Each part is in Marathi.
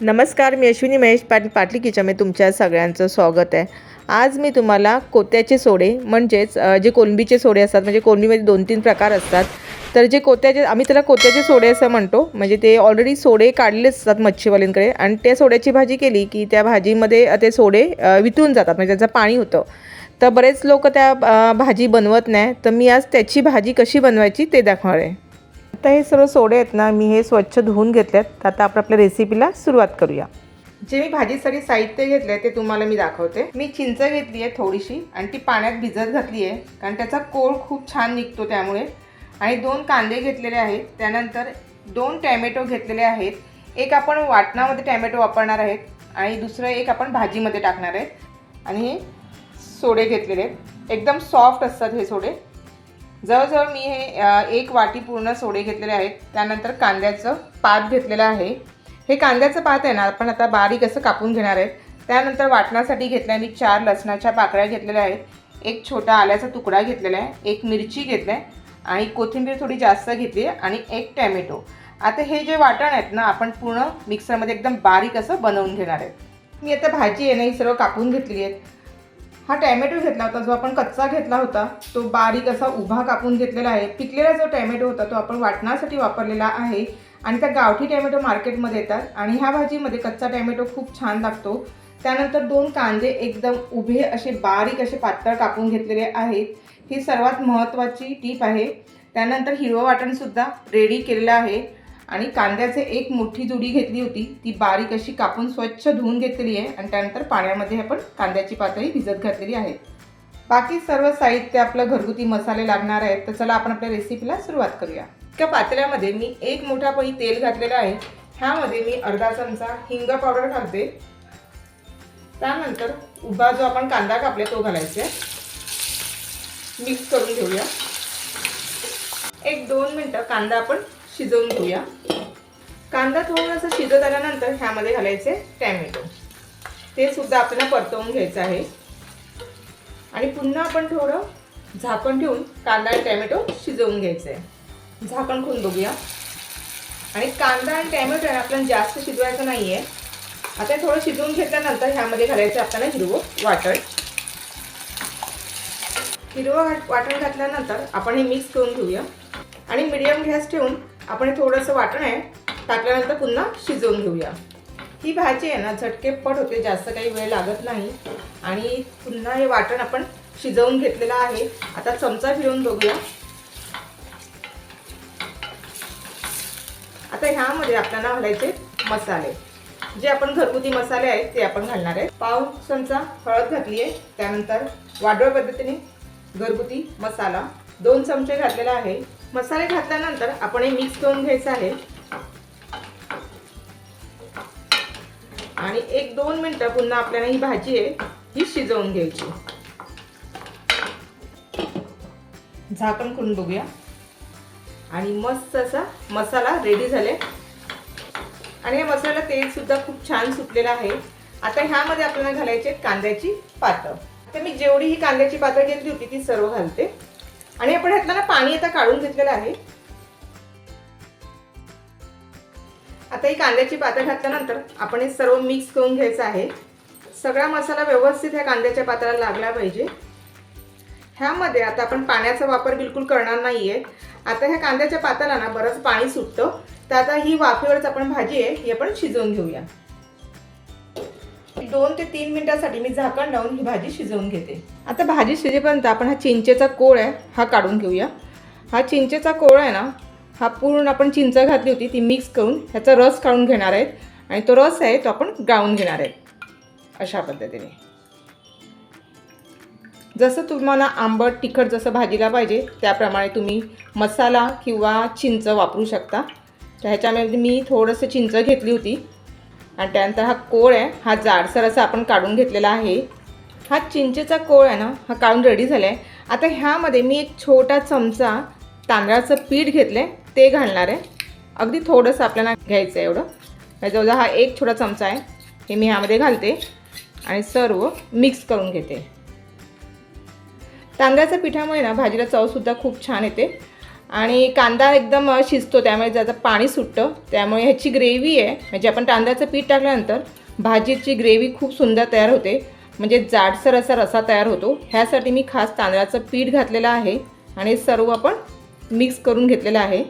नमस्कार मी अश्विनी महेश पाट पाटली किचनमध्ये तुमच्या सगळ्यांचं स्वागत आहे. आज मी तुम्हाला कोत्याचे सोडे म्हणजेच जे कोलंबीचे सोडे असतात म्हणजे कोलंबीमध्ये दोन तीन प्रकार असतात. तर जे कोत्याचे आम्ही त्याला कोत्याचे सोडे असं म्हणतो. म्हणजे ते ऑलरेडी सोडे काढलेच असतात मच्छीवाल्यांकडे आणि त्या सोड्याची भाजी केली की त्या भाजीमध्ये ते सोडे वितळून जातात. म्हणजे त्याचं पाणी होतं. तर बरेच लोक त्या भाजी बनवत नाही. तर मी आज त्याची भाजी कशी बनवायची ते दाखवणार आहे. आता हे सर्व सोडे आहेत ना मी हे स्वच्छ धुवून घेतले आहेत आता आपण आपल्या रेसिपीला सुरुवात करूया. जे मी भाजीसाठी साहित्य घेतलं आहे ते तुम्हाला मी दाखवते. मी चिंच घेतली आहे थोडीशी आणि ती पाण्यात भिजत घातली आहे कारण त्याचा कोळ खूप छान निघतो त्यामुळे. आणि दोन कांदे घेतलेले आहेत. त्यानंतर दोन टॅमॅटो घेतलेले आहेत. एक आपण वाटणामध्ये टॅमॅटो वापरणार आहेत आणि दुसरं एक आपण भाजीमध्ये टाकणार आहेत. आणि हे सोडे घेतलेले आहेत. एकदम सॉफ्ट असतात हे सोडे. जवळजवळ मी हे एक वाटी पूर्ण सोडे घेतलेले आहेत. त्यानंतर कांद्याचं पात घेतलेलं आहे. हे कांद्याचं पात आहे ना आपण आता बारीक असं कापून घेणार आहेत. त्यानंतर वाटण्यासाठी घेतल्या मी चार लसणाच्या पाकळ्या घेतलेल्या आहेत. एक छोटा आल्याचा तुकडा घेतलेला आहे. एक मिरची घेतलं आहे आणि कोथिंबीर थोडी जास्त घेतली आहे आणि एक टॅमॅटो. आता हे जे वाटण आहेत ना आपण पूर्ण मिक्सरमध्ये एकदम बारीक असं बनवून घेणार आहेत. मी आता भाजी आहे ना ही सर्व कापून घेतली आहेत. हा टॅमॅटो घेतला होता जो आपण कच्चा घेतला होता तो बारीक असा उभा कापून घेतलेला आहे. पिकलेला जो टॅमॅटो होता तो आपण वाटण्यासाठी वापरलेला आहे. आणि त्या गावठी टॅमॅटो मार्केटमध्ये येतात. आणि ह्या भाजीमध्ये कच्चा टॅमॅटो खूप छान लागतो. त्यानंतर दोन कांदे एकदम उभे असे बारीक असे पातळ कापून घेतलेले आहेत. ही सर्वात महत्त्वाची टीप आहे. त्यानंतर हिरवं वाटणसुद्धा रेडी केलेलं आहे. आणि कांद्याचे एक मोठी जुडी घेतली होती. ती बारीक अशी कापून स्वच्छ धुवून घेतलेली आहे आणि त्यानंतर पाण्यामध्ये आपण कांद्याची पातळी भिजत घातलेली आहे. बाकी सर्व साहित्य आपलं घरगुती मसाले लागणार आहेत. तर चला आपण आपल्या रेसिपीला सुरुवात करूया. त्या पातळ्यामध्ये मी एक मोठा पळी तेल घातलेलं आहे. ह्यामध्ये मी अर्धा चमचा हिंग पावडर घालते. त्यानंतर उभा जो आपण कांदा कापला तो घालायचा मिक्स करून घेऊया. एक दोन मिनटं कांदा आपण शिजवून घेऊया. कांदा थोडासा शिजत आल्यानंतर ह्यामध्ये घालायचे टॅमॅटो. ते सुद्धा आपल्याला परतवून घ्यायचं आहे. आणि पुन्हा आपण थोडं झाकण ठेवून कांदा आणि टॅमॅटो शिजवून घ्यायचं आहे झाकण खून बघूया. आणि कांदा आणि टॅमॅटो आहे आपल्याला जास्त शिजवायचं नाही आहे आता थोडं शिजवून घेतल्यानंतर ह्यामध्ये घालायचं आपल्याला हिरवं वाटण. हिरवं वाट- वाटण घातल्यानंतर आपण हे मिक्स करून घेऊया. आणि मिडियम गॅस ठेवून आपण हे थोडंसं वाटण आहे टाकल्यानंतर पुन्हा शिजवून घेऊया. ही भाजी आहे ना झटकेपट होते जास्त काही वेळ लागत नाही. आणि पुन्हा हे वाटण आपण शिजवून घेतलेलं आहे. आता चमचा फिरवून बघूया. आता ह्यामध्ये आपल्याला घालायचे मसाले. जे आपण घरगुती मसाले आहेत ते आपण घालणार आहे. पाव चमचा हळद घातली आहे त्यानंतर वाढवळ पद्धतीने घरगुती मसाला. दोन चमचे घातलेला आहे. मसाले घातल्यानंतर आपण हे मिक्स करून घ्यायचं आहे. आणि एक दोन मिनटं पुन्हा आपल्याला ही भाजी आहे ही शिजवून घ्यायची. झाकण करून बघूया. आणि मस्त असा मसाला रेडी झाले. आणि हे मसाला तेल सुद्धा खूप छान सुटलेलं आहे. आता ह्यामध्ये आपल्याला घालायचे कांद्याची पातळ. तर मी जेवढी ही कांद्याची पातळ घेतली होती ती सर्व घालते. आणि आपण ह्यातलं ना पाणी आता काढून घेतलेलं आहे. आता ही कांद्याची पातळ घातल्यानंतर आपण हे सर्व मिक्स करून घ्यायचं आहे. सगळा मसाला व्यवस्थित ह्या कांद्याच्या पातळाला लागला पाहिजे. ह्यामध्ये आता आपण पाण्याचा वापर बिलकुल करणार नाही आहे आता ह्या कांद्याच्या पाताला ना बरंच पाणी सुटतं. तर आता ही वाफेवरच आपण भाजी आहे ही आपण शिजवून घेऊया. दोन ते तीन मिनिटासाठी मी झाकण लावून ही भाजी शिजवून घेते. आता भाजी शिजेपर्यंत आपण हा चिंचेचा कोळ आहे हा काढून घेऊया. हा चिंचेचा कोळ आहे ना हा पूर्ण आपण चिंच घातली होती ती मिक्स करून ह्याचा रस काढून घेणार आहेत. आणि तो रस आहे तो आपण गाळून घेणार आहेत. अशा पद्धतीने. जसं तुम्हाला आंबट तिखट जसं भाजीला पाहिजे त्याप्रमाणे तुम्ही मसाला किंवा चिंच वापरू शकता. तर ह्याच्यामध्ये मी थोडंसं चिंच घेतली होती. आणि त्यानंतर हा कोळ आहे हा जाडसर असा आपण काढून घेतलेला आहे. हा चिंचेचा कोळ आहे ना हा काढून रेडी झाला आहे आता ह्यामध्ये मी एक छोटा चमचा तांदळाचं पीठ घेतलं आहे ते घालणार आहे. अगदी थोडंसं आपल्याला घ्यायचं आहे एवढं. जवळजवळ हा एक छोटा चमचा आहे हे मी ह्यामध्ये घालते आणि सर्व मिक्स करून घेते. तांदळाच्या पिठामुळे ना भाजीला चवसुद्धा खूप छान येते. आणि कांदा एकदम शिजतो त्यामुळे त्याचं पाणी सुटतं त्यामुळे ह्याची ग्रेव्ही आहे. म्हणजे आपण तांदळाचं पीठ टाकल्यानंतर भाजीची ग्रेव्ही खूप सुंदर तयार होते. म्हणजे जाडसर असा रसा तयार होतो. ह्यासाठी मी खास तांदळाचं पीठ घातलेलं आहे आणि सर्व आपण मिक्स करून घेतलेलं आहे.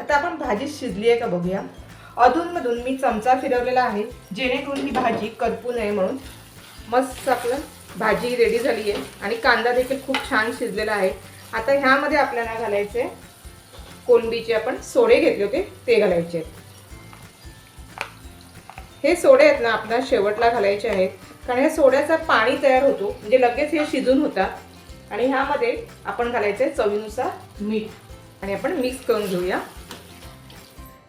आता आपण भाजी शिजली आहे का बघूया. अधूनमधून मी चमचा फिरवलेला आहे जेणेकरून ही भाजी करपू नये म्हणून. मस्त आपलं भाजी रेडी झाली आहे आणि कांदा देखील खूप छान शिजलेला आहे. आता ह्यामध्ये आपल्याला घालायचे कोलंबीचे आपण सोडे घेतले होते ते घालायचे आहेत. हे सोडे आहेत ना आपल्याला शेवटला घालायचे आहेत. कारण ह्या सोड्याचा पाणी तयार होतो म्हणजे लगेच हे शिजून होतात. आणि ह्यामध्ये आपण घालायचे चवीनुसार मीठ. आणि आपण मिक्स करून घेऊया.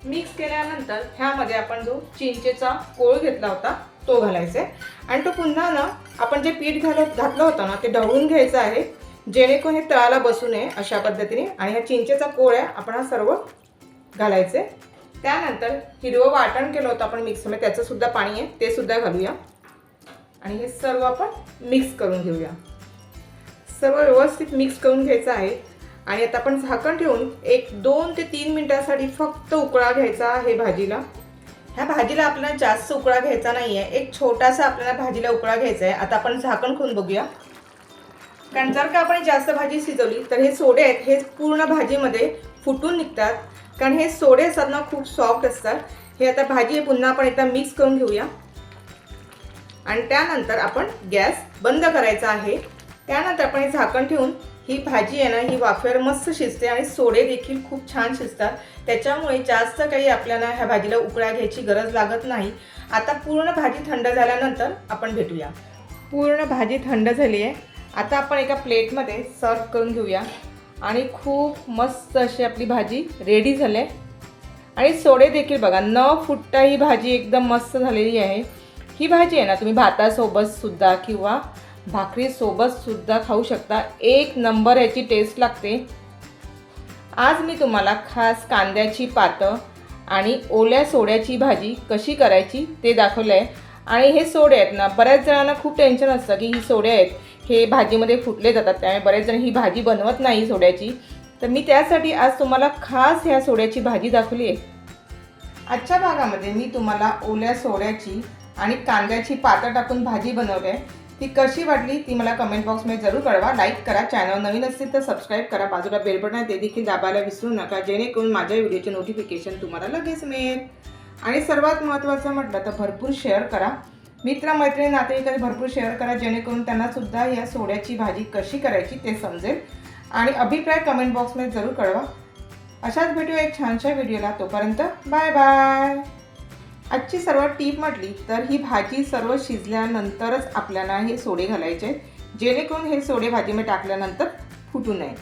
मिक्स केल्यानंतर ह्यामध्ये आपण जो चिंचेचा कोळ घेतला होता तो घालायचा आहे. आणि तो पुन्हा ना आपण जे पीठ घालत घातलं होतं ना ते ढवळून घ्यायचं आहे. जेणेकरून हे तळाला बसू नये अशा पद्धतीने आणि ह्या चिंचेचा कोळ आहे आपण हा सर्व घालायचे. त्यानंतर हिरवं वाटण केलं होतं आपण मिक्समध्ये त्याचंसुद्धा पाणी आहे ते सुद्धा घालूया. आणि हे सर्व आपण मिक्स करून घेऊया. सर्व व्यवस्थित मिक्स करून घ्यायचं आहे. आणि आता आपण झाकण ठेवून एक दोन ते तीन मिनटासाठी फक्त उकळा घ्यायचा आहे भाजीला. ह्या भाजीला आपल्याला जास्त उकळा घ्यायचा नाही आहे एक छोटासा आपल्याला भाजीला उकळा घ्यायचा आहे. आता आपण झाकण खोलून बघूया. कारण जर का आपण जास्त भाजी शिजवली तर हे सोडे आहेत हे पूर्ण भाजीमध्ये फुटून निघतात. कारण हे सोडे असतात ना खूप सॉफ्ट असतात. हे आता भाजी पुन्हा आपण एकदा मिक्स करून घेऊया. आणि त्यानंतर आपण गॅस बंद करायचा आहे. त्यानंतर आपण हे झाकण ठेवून ही भाजी आहे ना ही वाफेवर मस्त शिजते आणि सोडे देखील खूप छान शिजतात. त्याच्यामुळे जास्त काही आपल्याला ह्या भाजीला उकळा घ्यायची गरज लागत नाही. आता पूर्ण भाजी थंड झाल्यानंतर आपण भेटूया. पूर्ण भाजी थंड झाली आहे. आता आपण एका प्लेटमध्ये सर्व करून घेऊया. आणि खूप मस्त अशी आपली भाजी रेडी झाली आहे. आणि सोडे देखील बघा न फुटता ही भाजी एकदम मस्त झालेली आहे. ही भाजी आहे ना तुम्ही भातासोबतसुद्धा किंवा भाकरीसोबतसुद्धा खाऊ शकता. एक नंबर याची टेस्ट लागते. आज मी तुम्हाला खास कांद्याची पातं आणि ओल्या सोड्याची भाजी कशी करायची ते दाखवलं आहे आणि हे सोडे आहेत ना बऱ्याच जणांना खूप टेन्शन असतं की ही सोडे आहेत हे भाजीमध्ये फुटले जातात त्यामुळे बरेच जण ही भाजी बनवत नाही सोड्याची. तर मी त्यासाठी आज तुम्हाला खास ह्या सोड्याची भाजी दाखवली आहे आजच्या भागामध्ये मी तुम्हाला ओल्या सोड्याची आणि कांद्याची पातळ टाकून भाजी बनवली आहे ती कशी वाटली ती मला कमेंट बॉक्समध्ये जरूर कळवा. लाईक करा चॅनल नवीन असतील तर सबस्क्राईब करा. बाजूला बेल बटन आहे ते देखील दाबायला विसरू नका जेणेकरून माझ्या व्हिडिओचे नोटिफिकेशन तुम्हाला लगेच मिळेल. आणि सर्वात महत्त्वाचं म्हटलं तर भरपूर शेअर करा. मित्र मैत्रिणी नातेवाईकांनी भरपूर शेअर करा जेणेकरून त्यांना सुद्धा या सोड्याची भाजी कशी करायची ते समजेल. आणि अभिप्राय कमेंट बॉक्समध्ये जरूर कळवा. अशाच भेटू एक छानशा व्हिडिओला तोपर्यंत बाय बाय आजची सर्व टीप म्हटली तर ही भाजी सर्व शिजल्यानंतरच आपल्याला हे सोडे घालायचे जेणेकरून हे सोडे भाजीमध्ये टाकल्यानंतर फुटू नये.